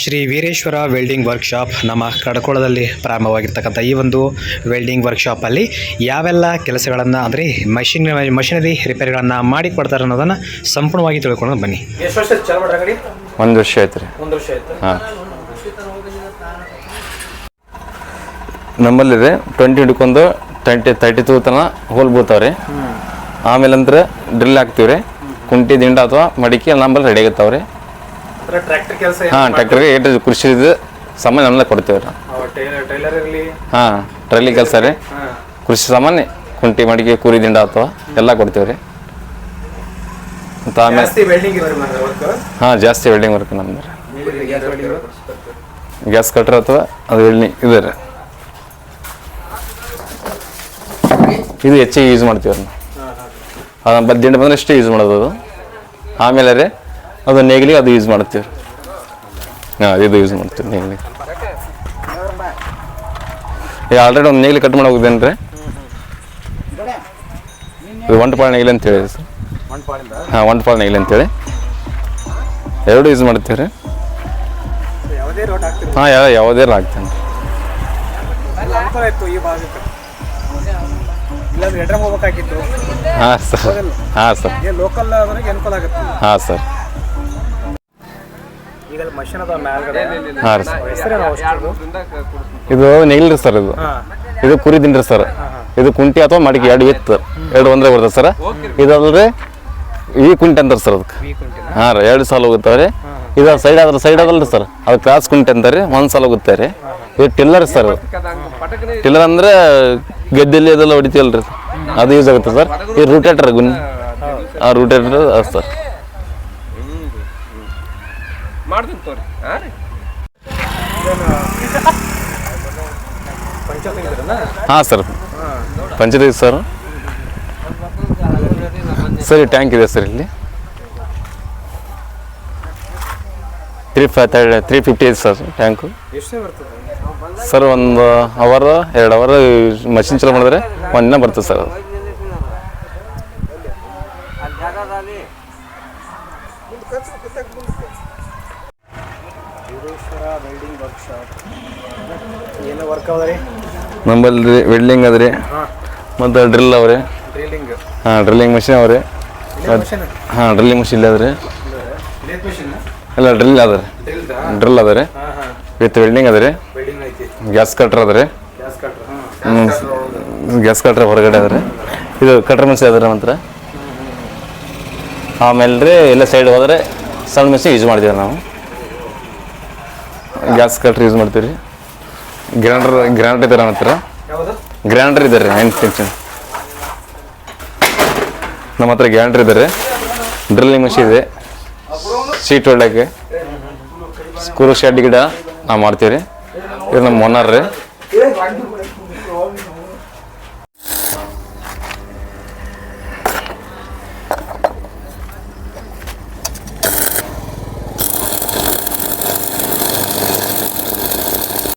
Shri Veereshwara welding workshop ನಮ್ಮ ಕಡಕೋಳದಲ್ಲಿ ಪ್ರಾರಂಭವಾಗಿರ್ತಕ್ಕಂಥ ಈ ಒಂದು ವೆಲ್ಡಿಂಗ್ ವರ್ಕ್ಶಾಪಲ್ಲಿ ಯಾವೆಲ್ಲ ಕೆಲಸಗಳನ್ನು ಅಂದರೆ ಮಷಿನ್ ಮಷಿನರಿ ರಿಪೇರಿಗಳನ್ನು ಮಾಡಿಕೊಡ್ತಾರೆ ಅನ್ನೋದನ್ನು ಸಂಪೂರ್ಣವಾಗಿ ತಿಳ್ಕೊಂಡು ಬನ್ನಿ. ಎಷ್ಟು ವರ್ಷ ಚಾಲು ಮಾಡ್ರ ಗಾಡಿ ಒಂದು ವರ್ಷ ಆಯ್ತು ರೀ. ಒಂದು ವರ್ಷ ಆಯ್ತು. ಹಾಂ. ನಮ್ಮಲ್ಲಿ ರೀ ಟ್ವೆಂಟಿ ಹಿಡ್ಕೊಂಡು ಟ್ವೆಂಟಿ ತರ್ಟಿ ಟೂ ತನಕ ಹೋಲ್ ಬೀಳ್ತಾವೆ ರೀ ಆಮೇಲೆ ಅಂದ್ರೆ ಡ್ರಿಲ್ ಹಾಕ್ತೀವಿ ರೀ ಕುಂಟಿ ದಿಂಡ ಅಥವಾ ಮಡಿಕೆ ನಮ್ಮಲ್ಲಿ ರೆಡಿ ಆಗುತ್ತವ್ರಿ. ರೀ ಟ್ರ್ಯಾಕ್ಟರ್ ಕೆಲಸ ಹಾಂ ಟ್ರ್ಯಾಕ್ಟರ್ಗೆ ಏಟು ಕೃಷಿದು ಸಾಮಾನು ನಮ್ಮಲ್ಲೇ ಕೊಡ್ತೀವಿ ರೀ ಟೈಲರ್ ಇರಲಿ? ಹಾಂ ಟ್ರೈಲಿ ಕೆಲಸ ರೀ. ಕೃಷಿ ಸಾಮಾನ್ಯ ಕುಂಟಿ ಮಡಿಕೆ ಕುರಿ ದಿಂಡ ಅಥವಾ ಎಲ್ಲ ಕೊಡ್ತೀವಿ ರೀ. ಮತ್ತು ಆಮೇಲೆ ಹಾಂ ಜಾಸ್ತಿ ವೆಲ್ಡಿಂಗ್ ವರ್ಕ್ ನಮ್ದು ರೀ. ಗ್ಯಾಸ್ ಕಟ್ರ್ ಅಥವಾ ಅದು ವೆಲ್ಡಿಂಗ್ ಇದೆ ರೀ. ಇದು ಹೆಚ್ಚಿಗೆ ಯೂಸ್ ಮಾಡ್ತೀವಿ ರೀ ಅದು ಬದ್ದಿಂಡ ಬಂದ್ರೆ ಅಷ್ಟೇ ಯೂಸ್ ಮಾಡೋದು ಅದು. ಆಮೇಲೆ ರೀ ಅದು ನೇಗಿಲಿಗೆ ಅದು ಯೂಸ್ ಮಾಡ್ತೀವಿ. ಹಾಂ ಇದು ಯೂಸ್ ಮಾಡ್ತೀವಿ ನೇಗಿಲಿ ಈಗ ಆಲ್ರೆಡಿ ಒಂದು ನೇಗಿಲಿ ಕಟ್ ಮಾಡಿ ಹೋಗಿದ್ದೇನೆ ರೀ ಇದು ಒಂಟಪಾಳ ನೇಗಿಲಿ ಅಂತೇಳಿ ಸರ್. ಹಾಂ ಒಂಟಪಾಳ ನೇಗಿಲಿ ಅಂತೇಳಿ ಎರಡು ಯೂಸ್ ಮಾಡ್ತೀವಿ ರೀ ಹಾಂ ಯಾವ ಯಾವುದೇ ಹಾಕ್ತೇನೆ ಹಾಂ ಸರ್. ಹಾಂ ಸರ್. ಹಾಂ ಸರ್. ಹಾಂ ರೀ ಸರ್ ಇದು? ನೆಗಿಲ್ರಿ ಸರ್ ಇದು. ಇದು ಕುರಿ ತಿನ್ರಿ ಸರ್. ಇದು ಕುಂಟಿ ಅಥವಾ ಮಡಿಕೆ ಎರಡು ಎತ್ತು. ಎರಡು ಒಂದ್ರೆ ಬರ್ತದೆ ಸರ್. ಇದಲ್ರಿ ಈ ಕುಂಟೆ ಅಂತಾರೆ ಸರ್ ಅದಕ್ಕೆ. ಹಾಂ ರೀ ಎರಡು ಸಾಲ ಹೋಗುತ್ತವೆ ರೀ. ಇದು ಸೈಡ್ ಅದ್ರ ಸೈಡ್ ಅದಲ್ರಿ ಸರ್. ಅದು ಕ್ರಾಸ್ ಕುಂಟೆ ಅಂತಾರೆ ರೀ ಒಂದು ಸಾಲ ಹೋಗುತ್ತೆ ರೀ. ಇದು ಟಿಲ್ಲರ್ ಸರ್ ಟಿಲ್ಲರ್ ಅಂದ್ರೆ ಗದ್ದೆಯಲ್ಲಿ ಅದೆಲ್ಲ ಹೊಡಿತೀವಲ್ರಿ. ಅದು ಯೂಸ್ ಆಗುತ್ತೆ ಸರ್. ಈ ರೂಟೇಟರ್ ಗುನ್ ಆ ರೂಟೇಟರ್ ಅದು ಸರ್. ಮಾಡ್ತೀನಿ ತೋರಿ. ಹಾಂ ರೀ ಹಾಂ ಸರ್. ಪಂಚದ ಸರ್. ಸರಿ ಟ್ಯಾಂಕ್ ಇದೆ ಸರ್ ಇಲ್ಲಿ. ತ್ರೀ ಫೈ ತ್ರೀ ಫಿಫ್ಟಿ ಇದೆ ಸರ್ ಟ್ಯಾಂಕು ಸರ್, ಒಂದು ಅವರ್ ಎರಡು ಅವರ್ ಮಷಿನ್ ಚಲೋ ಮಾಡಿದ್ರೆ ಒಂದು ದಿನ ಬರ್ತದೆ ಸರ್ ಅದು. Veereshwara welding workshop. ಏನು ವರ್ಕ್ ಅದ ರೀ? ನಮ್ಮಲ್ಲಿ ವೆಲ್ಡಿಂಗ್ ಅದ ರೀ. ಮತ್ತು ಡ್ರಿಲ್ ಅವ್ರಿ ಡ್ರಿಲ್ಲಿಂಗ್. ಹಾಂ ಡ್ರಿಲ್ಲಿಂಗ್ ಮಷಿನ್ ಅವ್ರಿ ಹಾಂ ಡ್ರಿಲ್ಲಿಂಗ್ ಮಷಿನ್ ಅದ ರೀ. ಲೇತ್ ಎಲ್ಲ ಡ್ರಿಲ್ ಅದ ರೀ. ಡ್ರಿಲ್ ಅದ ರೀ. ವಿತ್ ವೆಲ್ಡಿಂಗ್ ಅದ ರೀ. ಗ್ಯಾಸ್ ಕಟ್ರ್ ಅದ ರೀ. ಗ್ಯಾಸ್ ಕಟ್ರ್ ಹೊರಗಡೆ ಅದ ರೀ. ಇದು ಕಟ್ರ್ ಮೆಣಸು ಅದ ನಂತರ ಆಮೇಲೆ ರೀ ಎಲ್ಲ ಸೈಡ್ ಹೋದ್ರೆ ಸಣ್ಣ ಮೆಣಸು ಯೂಸ್ ಮಾಡ್ತೀವಿ ನಾವು. ಗ್ಯಾಸ್ ಕಟ್ರ್ ಯೂಸ್ ಮಾಡ್ತೀವಿ ರೀ ಗ್ರೈಂಡರ್ ಗ್ರ್ಯಾಂಡರ್ ಇದ್ದಾರೆ ನಮ್ಮ ಹತ್ರ. ಯಾವುದು? ಗ್ರೈಂಡರ್ ಇದೆ ರೀ ನೈನ್ ಟೆನ್ಷನ್ ನಮ್ಮ ಹತ್ರ ಗ್ರ್ಯಾಂಡರ್ ಇದ್ದಾರೆ ಡ್ರಿಲ್ಲಿಂಗ್ ಮಷೀನ್ ಇದೆ. ಸೀಟ್ ಹೊಡ್ಲಿಕ್ಕೆ ಸ್ಕ್ರೂ ಶೆಡ್ ಗಿಡ ನಾವು ಮಾಡ್ತೀವಿ ರೀ ಇದು ನಮ್ಮ ಓನರ್ ರೀ.